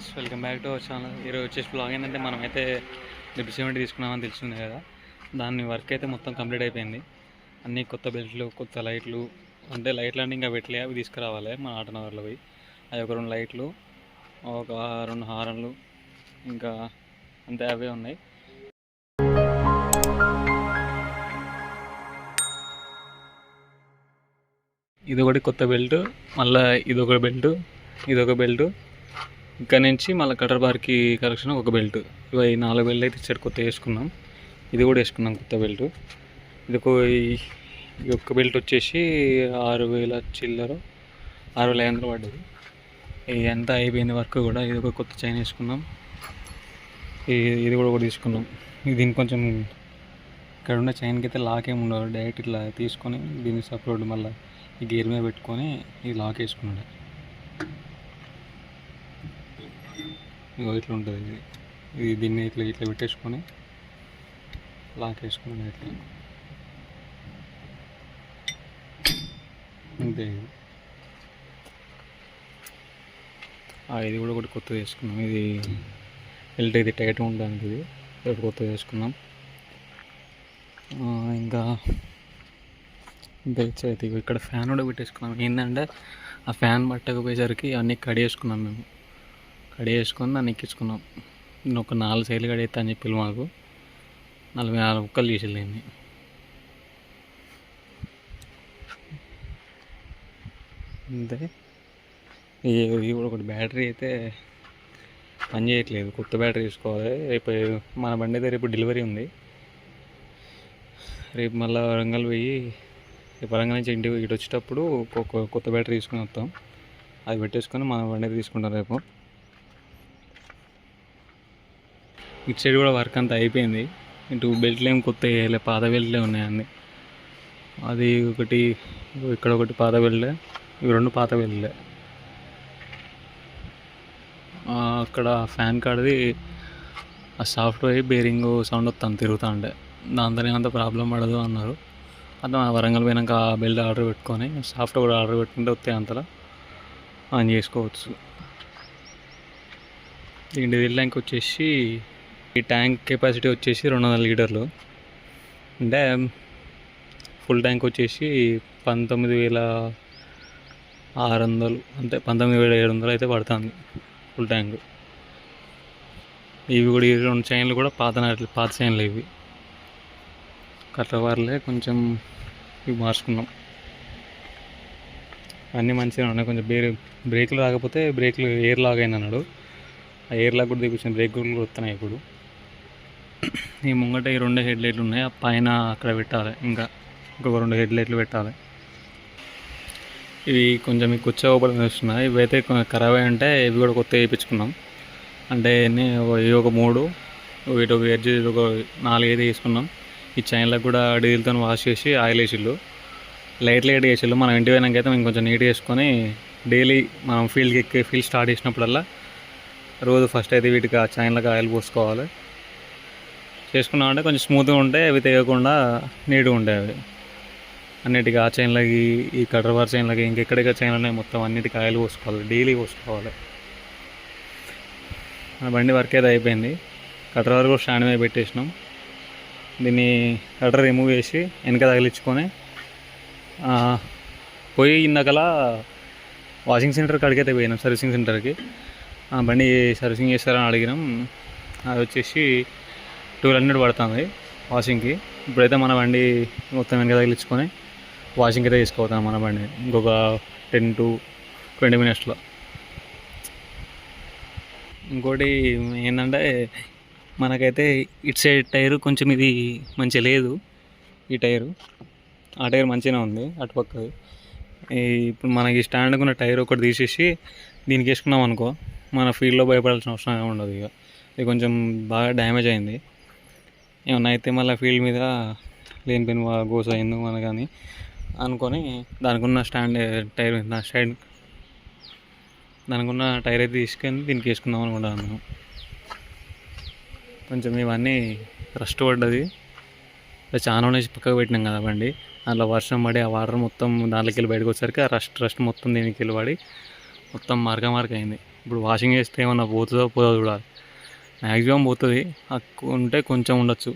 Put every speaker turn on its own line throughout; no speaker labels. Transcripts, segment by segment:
Friends welcome back to our channel. ఈరోజు వచ్చేసి blog ఏంటంటే మనమైతే లిప్ సిమెంట్ తీసుకున్నామని తెలిసింది కదా. దాని వర్క్ అయితే మొత్తం కంప్లీట్ అయిపోయింది. అన్ని కొత్త బెల్ట్లు కొత్త లైట్లు అంటే లైట్లు అంటే ఇంకా పెట్టలే అవి తీసుకురావాలి మన ఆటనగర్లో పోయి. అవి ఒక రెండు లైట్లు ఒక రెండు హారన్లు ఇంకా అంతే అవే ఉన్నాయి. ఇది ఒకటి కొత్త బెల్ట్ మళ్ళీ ఇది ఒక బెల్ట్ ఇది ఒక బెల్ట్. ఇక్కడ నుంచి మళ్ళీ కటర్ బార్కి కలెక్షన్ ఒక బెల్ట్ ఇవి నాలుగు బెల్ట్ అయితే ఇచ్చాడు కొత్త వేసుకున్నాం. ఇది కూడా వేసుకున్నాం కొత్త బెల్ట్ ఇది ఒక ఈ- ఒక్క బెల్ట్ వచ్చేసి ఆరు వేల చిల్లర ఆరు వేల ఐదు వందలు పడ్డది. అయిపోయింది వర్క్ కూడా ఇది ఒక కొత్త చైన్ వేసుకున్నాం. ఇది కూడా ఒకటి తీసుకున్నాం. ఇది దీనికి కొంచెం ఇక్కడ ఉన్న చైన్కి అయితే లాక్ ఏమి ఉండదు డైరెక్ట్ ఇట్లా తీసుకొని దీన్ని సపరేట్ మళ్ళీ ఈ గేర్ మీద పెట్టుకొని ఈ లాక్ వేసుకున్నాడు. ఇగో ఇట్లా ఉంటుంది. ఇది ఇది దీన్ని ఇట్లా ఇట్లా పెట్టేసుకొని లాక్ వేసుకున్నాడు ఇట్లా. అంతే ఇది ఇది కూడా ఒకటి కొత్తది వేసుకున్నాం ఇది బెల్ట్ ఇది టైట్గా ఉండడానికి ఇది ఒకటి కొత్తది వేసుకున్నాం ఇంకా ఇంకా ఇచ్చేది ఇక్కడ ఫ్యాన్ కూడా పెట్టేసుకున్నాం. ఏంటంటే ఆ ఫ్యాన్ పట్టకపోయేసరికి అన్నీ కడిగేసుకున్నాం మేము. కడేసుకొని దాన్ని ఎక్కించుకున్నాం. నేను ఒక నాలుగు సైడ్లు కడేస్తా అని చెప్పి మాకు. నలభై నాలుగు ముక్కలు తీసేళ్ళింది అంతే. ఇది కూడా ఒకటి బ్యాటరీ అయితే పని చేయట్లేదు. కొత్త బ్యాటరీ తీసుకోవాలి. రేపు మన బండి అయితే రేపు డెలివరీ ఉంది. రేపు మళ్ళీ వరంగల్ పోయి రేపు వరంగల్ నుంచి ఇంటికి ఇటు వచ్చేటప్పుడు కొత్త బ్యాటరీ తీసుకుని వస్తాం. అది పెట్టేసుకొని మన బండి తీసుకుంటాం రేపు. ఇటు సైడ్ కూడా వర్క్ అంతా అయిపోయింది. ఇటు బెల్ట్లు ఏం కొత్త వేయలే పాత బెల్ట్లే ఉన్నాయి అది ఒకటి ఇక్కడ ఒకటి పాత బెల్ట్లే ఇవి రెండు పాత బెల్ట్లే. అక్కడ ఫ్యాన్ కాడది ఆ సాఫ్ట్వేర్ బేరింగ్ సౌండ్ వస్తాను తిరుగుతా ఉండే దాంతో ఏమంత ప్రాబ్లం పడదు అన్నారు. అట్లా వరంగల్ పోయినాక ఆ బెల్ట్ ఆర్డర్ పెట్టుకొని సాఫ్ట్వేర్ ఆర్డర్ పెట్టుకుంటే వస్తే అంతలా. ఆన్ చేసుకోవచ్చు. ఈ డీజిల్ ట్యాంక్ వచ్చేసి ఈ ట్యాంక్ కెపాసిటీ వచ్చేసి రెండు వందల లీటర్లు. అంటే ఫుల్ ట్యాంక్ వచ్చేసి పంతొమ్మిది వేల ఆరు వందలు అంటే పంతొమ్మిది వేల ఏడు వందలు అయితే పడుతుంది ఫుల్ ట్యాంక్. ఇవి కూడా ఈ రెండు చైన్లు కూడా పాత నాటి- పాత చైన్లు ఇవి. కట్టవారులే కొంచెం ఇవి మార్చుకున్నాం. అన్నీ మంచిగా ఉన్నాయి. కొంచెం బ్రేక్ బ్రేక్లు రాకపోతే బ్రేక్లు ఎయిర్ లాగ్ అయింది అన్నాడు ఆ ఎయిర్ లాగ్ కూడా తెప్పించిన బ్రేక్ కూడా వస్తున్నాయి ఇప్పుడు. ఈ ముంగట ఈ రెండు హెడ్ లైట్లు ఉన్నాయి. ఆ పైన అక్కడ పెట్టాలి. ఇంకా ఇంకొక రెండు హెడ్ లైట్లు పెట్టాలి. ఇవి కొంచెం మీకు వచ్చే ఓపెన్ వస్తున్నాయి ఇవైతే కొంచెం ఖరాబ్ అయి ఉంటే ఇవి కూడా కొత్త వేయించుకున్నాం. అంటే ఇవి ఒక మూడు ఇటు ఒక ఎడ్జ్ ఒక నాలుగు అయితే వేసుకున్నాం. ఈ చైన్లకు కూడా డీజిల్తో వాష్ చేసి ఆయిల్ వేసిళ్ళు. లైట్ లైట్ వేసిళ్ళు. మనం ఇంటి పోయినాక అయితే మేము కొంచెం నీట్గా వేసుకొని డైలీ మనం ఫీల్డ్కి ఎక్కి ఫీల్డ్ స్టార్ట్ చేసినప్పుడల్లా రోజు ఫస్ట్ అయితే వీటికి ఆ చైన్లకు ఆయిల్ పోసుకోవాలి. చేసుకున్నామంటే కొంచెం స్మూత్గా ఉంటాయి అవి తెగకుండా నీట్గా ఉంటాయి అవి. అన్నిటికీ ఆ చైన్లకి ఈ కటర్వార్ చైన్లకి ఇంకెక్కడిక చైన్లు ఉన్నాయి మొత్తం అన్నిటికీ ఆయిల్ పోసుకోవాలి డైలీ పోసుకోవాలి. మన బండి వర్క్ అయితే అయిపోయింది. కటర్ కూడా స్టాండ్ మీద పెట్టేసినాం. దీన్ని కటర్ రిమూవ్ చేసి వెనక తగిలించుకొని పోయి ఇందాకలా వాషింగ్ సెంటర్ కాడికి అయితే పోయినాం సర్వీసింగ్ సెంటర్కి ఆ బండి సర్వీసింగ్ చేస్తారని అడిగినాం. అది వచ్చేసి టూల్ హండ్రెడ్ పడుతుంది వాషింగ్కి. ఇప్పుడైతే మన బండి మొత్తం వెనక తగిలించుకొని వాషింగ్ అయితే తీసుకుపోతాం మన బండి. ఇంకొక టెన్ టు ట్వంటీ మినిట్స్లో. ఇంకోటి ఏంటంటే మనకైతే ఇటు సైడ్ టైరు కొంచెం ఇది మంచిగా లేదు. ఈ టైరు. ఆ టైర్ మంచిగానే ఉంది అటుపక్కది ఈ ఇప్పుడు మనకి స్టాండ్కి ఉన్న టైర్ ఒకటి తీసేసి దీనికి వేసుకున్నాం అనుకో మన ఫీల్డ్లో భయపడాల్సిన అవసరం ఏమి ఉండదు ఇక. ఇది కొంచెం బాగా డ్యామేజ్ అయింది. ఏమన్నా అయితే మళ్ళీ ఫీల్డ్ మీద లేని పెన్ గోస అయింది మన కానీ అనుకొని దానికి ఉన్న స్టాండ్ టైర్ నా స్టాండ్ దానికి ఉన్న టైర్ అయితే తీసుకొని దీనికి వేసుకుందాం అనుకుంటాను కొంచెం ఇవన్నీ రస్ట్ పడ్డది. చాలా నుంచి పక్కకు పెట్టినాం కదా బండి. దాంట్లో వర్షం పడి ఆ వాటర్ మొత్తం దాంట్లోకి వెళ్ళి బయటకు వచ్చేసరికి ఆ రస్ట్ రస్ట్ మొత్తం దీనికి వెళ్ళి పడి మొత్తం మరక మరక అయింది. ఇప్పుడు వాషింగ్ చేస్తే ఏమన్నా పోతుందో పోదో చూడాలి. మ్యాక్సిమం పోతుంది. అక్కు- ఉంటే కొంచెం ఉండొచ్చు.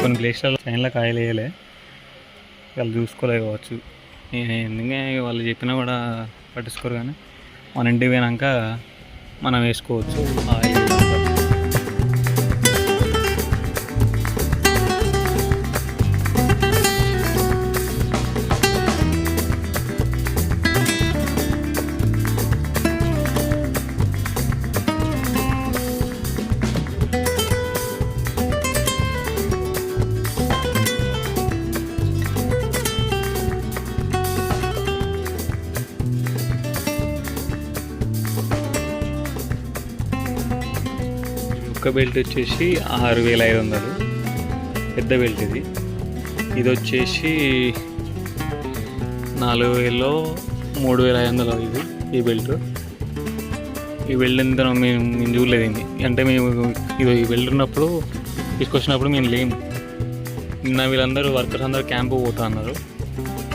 కొన్ని ప్లేస్లలో ట్రైన్లో కాయలు వేయలే. వాళ్ళు చూసుకోలే కావచ్చు. నేను ఎందుకంటే వాళ్ళు చెప్పినా కూడా పట్టించుకోరు కానీ మన ఇంటికి పోయినాక మనం వేసుకోవచ్చు. ఆయిల్ ఒక్క బెల్ట్ వచ్చేసి ఆరు వేల ఐదు వందలు పెద్ద బెల్ట్ ఇది. ఇది వచ్చేసి నాలుగు వేలలో మూడు వేల ఐదు వందలు ఇది ఈ బెల్ట్. ఈ బెల్ట్ ఎంత మేము మేము చూడలేదు ఇది అంటే మేము ఇది ఈ బెల్ట్ ఉన్నప్పుడు తీసుకొచ్చినప్పుడు మేము లేము. నిన్న వీళ్ళందరూ వర్కర్స్ అందరూ క్యాంపు పోతా అన్నారు.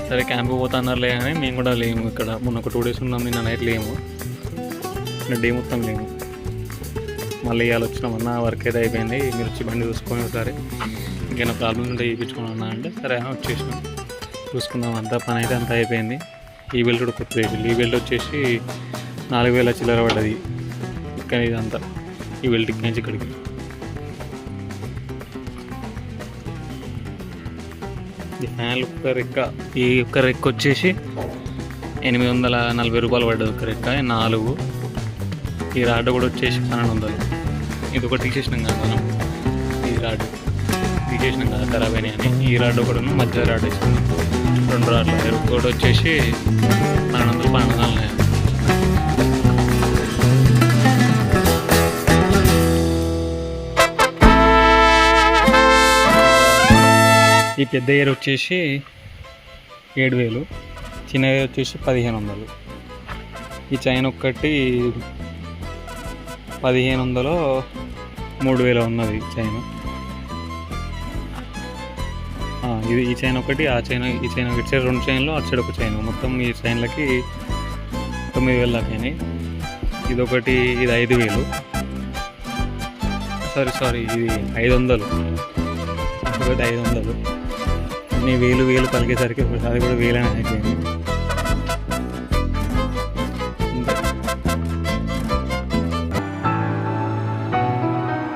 సరే క్యాంపు పోతా అన్నారులే అని మేము కూడా లేము ఇక్కడ. మొన్న ఒక టూ డేస్ ఉన్నాం నిన్న నైట్ లేము. డే మొత్తం లేము. మళ్ళీ ఇవాళ వచ్చినామన్న వర్క్ అయితే అయిపోయింది. మీరు వచ్చి బండి చూసుకొని ఒకసారి ఇంకేమైనా ప్రాబ్లమ్స్ ఉంటే చూపించుకుని అన్నా అంటే సరే అని వచ్చేసినాం. చూసుకున్నాం అంతా పని అయితే అంతా అయిపోయింది. ఈ బెల్ట్ కూడా కొత్త వెహికల్ ఈ బెల్ట్ వచ్చేసి నాలుగు వేల చిల్లర పడ్డది. ఇక్కడ ఇదంతా. ఈ బెల్ట్ ఇక్కడి నుంచి ఇక్కడికి. ఈ ఫ్యాన్ ఒక్క రెక్క. ఈ ఒక్క రెక్క వచ్చేసి ఎనిమిది వందల నలభై రూపాయలు పడ్డది ఒక రెక్క నాలుగు. ఈ రాడ్ కూడా వచ్చేసి పన్నెండు వందలు. ఇది ఒకటి తీసేసినాం కదా మనం. ఈ రాడ్. తీసేసినాం కదా ఖరాబ్ అయినాయి అని. ఈ రాడ్ ఒకటి మధ్య రాడ్ వేసుకున్నాం. రెండు రాడ్లు ఒకటి వచ్చేసి పన్నెండు వందలు పన్నెండు వందలు ఈ పెద్ద ఇయర్ వచ్చేసి ఏడు వేలు. చిన్న ఇయర్ వచ్చేసి పదిహేను వందలు. ఈ చైన్ ఒక్కటి పదిహేను వందలు మూడు వేల ఉన్నది చైన్. ఇది ఈ చైన్ ఒకటి ఆ చైన్ ఈ చైన్ ఇటు సైడ్ రెండు చైన్లు అటు సైడ్ ఒక చైన్. మొత్తం ఈ చైన్లకి తొమ్మిది వేలు దాకా అయినాయి. ఇది ఒకటి ఇది ఐదు వేలు. సారీ సారీ ఇది ఐదు వందలు ఒకటి ఐదు వందలు అన్ని వేలు వేలు పలికేసరికి అది కూడా వేలనే అయిపోయింది.